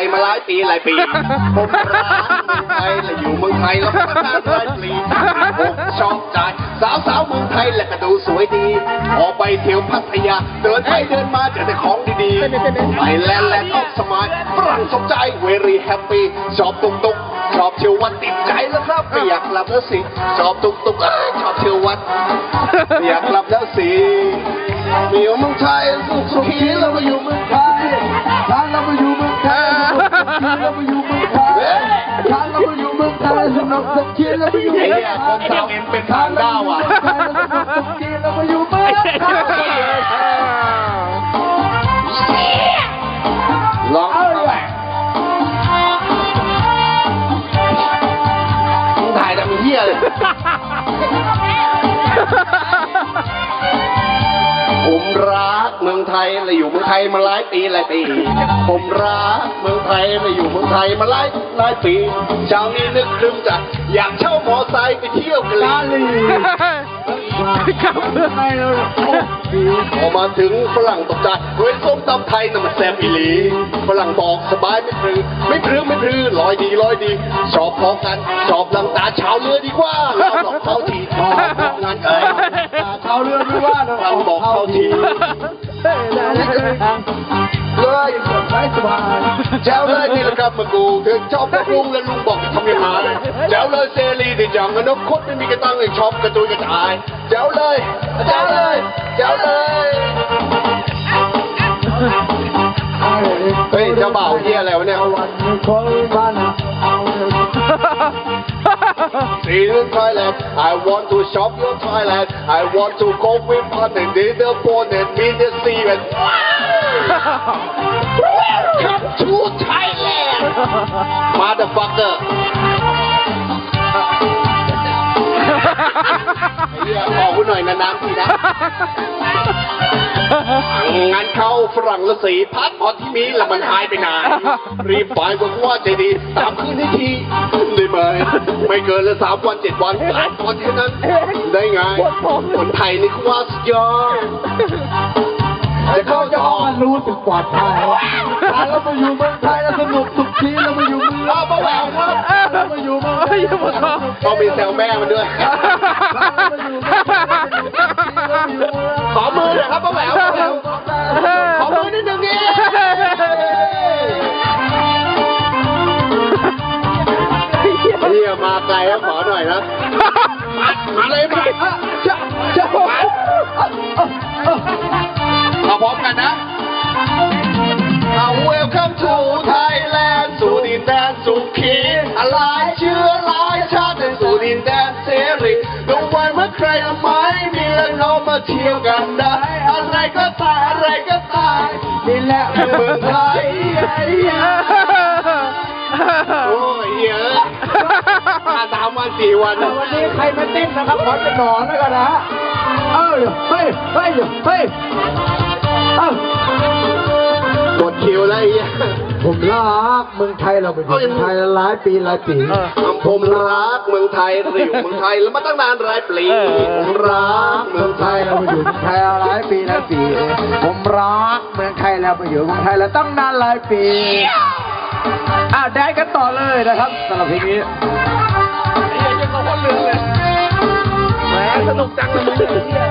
ยมาหลายปีหลายปี ผมรักเมืองไทยและอยู่เมืองไทยแล้วก็นานหลายปีผมชอบใจสาวสาวเมืองไทยและก็ดูสวยดี ออกไปเที่ยวพัทยา เดินไปเดินมาเจอแต่ของดีๆไปแลนด์แลนด์ออฟสมัยฝรั่งสนใจ very happy ชอบตุกตุกชอบเที่ยววัดติดใจแล้วครับไม่อยากกลับแล้วสิชอบตุกตุกเอ้ยชอบเที่ยววัดอยากกลับแล้วสิมีอยู่เมืองไทยสุขสุขีแล้วมาอยู่เมืองไทย เรามาอยู่เมืองไทยทานเรามาอยู่เมืองไทยสนุกสักทีเรามาอยู่เมืองเนี่ยคนสาวยเอ็นเป็นทางด้าวอะทานเรามาอยู่สักทีเรามาอยู่เมืองไทยลองเอาไปมึงถ่ายทำเหี้ยเลย ไทยและอยู่เมืองไทยมาหลายปีหลายปี ผมรักเมืองไทยและอยู่เมืองไทยมาหลายหลายปีเช้านี้นึกครึมจะอยากเช่ามอไซค์ไปเที่ยวกะลีครับไทยเราพอมาถึงฝรั่งตกใจเฮ้ยส้มตำไทยน่ะมันแซ่บอีหลีฝรั่งบอกสบายไม่พรือไม่พรือไม่พรือลอยดีลอยดีชอบพอกันชอบลังตาชาวเรือดีกว่าเราบอกเขาทีชอบงานเอ้ยชาวเรือไม่ว่าเราเราบอกเขาที เลยสบายสบายแจ๋วเลยนี่แหละครับมากูถึงชอบกับลุงและลุงบอกทำยังไงแจ๋วเลยเซรีดิจังอนกคตไม่มีกระตังเลยชอบกระจุยกระจายแจ๋วเลยแจ๋วเลยแจ๋วเลยเฮ้ยเจ้าบ่าวเฮียอะไรวะเนี่ย วันนี้คนบ้านนะ See you in Thailand. I want to shop your Thailand. I want to go with partner. They the phone and meet the sea and Welcome to Thailand, motherfucker. ไอ้เหี้ยบอกกูหน่อยนานๆทีนะงานเข้าฝรั่งละสีพัดพอที่มีแล้วมันหายไปนาน รีบไปบอกว่าใจดีตามคืนให้ทีได้ไหมไม่เกินละสามวันเจ็ดวันสามวันแค่นั้น ได้ไงคนไทยนี่เขาว่าสุดยอดจะเข้าจะออกมันรู้สึกปลอดภัยเรามาอยู่เมืองไทยแล้วสนุกสุขทีเรามาอยู่เมืองเอามาแหววครับ เรามาอยู่เมืองไทยเรามาอเมือมีแซวแม่มันด้วย ขอมือหน่อยครับป้าแหววป้าแหววขอมือนิดนึงนี่เฮียมาไกลแล้วขอหน่อยนะ มามาเลยมาจะจะมาเอาพร้อมกันนะ Welcome to Thailand สู่ดินแดนสุขี เรามาเที่ยวกันได้ อะไรก็ตายอะไรก็ตายนี่แหละเมืองไทยโอ้ยเหี้ยอะมาสามวันสี่วันวันนี้ใครมาเต้นนะครับขอเป็นหนอนแล้วกันนะเอ้ยเฮ้ยเฮ้ยเฮ้ยเอ้า หมดคิวแล้วไอ้เหี้ย ผมรักเมืองไทยเราเป็นเมืองไทยหลายปีหลายปี ผมรักเมืองไทยเราอยู่เมืองไทยแล้วมาตั้งนานหลายปีผมรักเมืเมือองงไทไทยยเราไปอยู่เมืองไทยหลายปีหลายปี ผมรักเมืองไทยเราไปอยู่เมืองไทยแล้วตั้งนานหลายปีอะได้กันต่อเลยนะครับสำหรับเพลงนี้แหมสนุกจังเลยมึงเนี่ย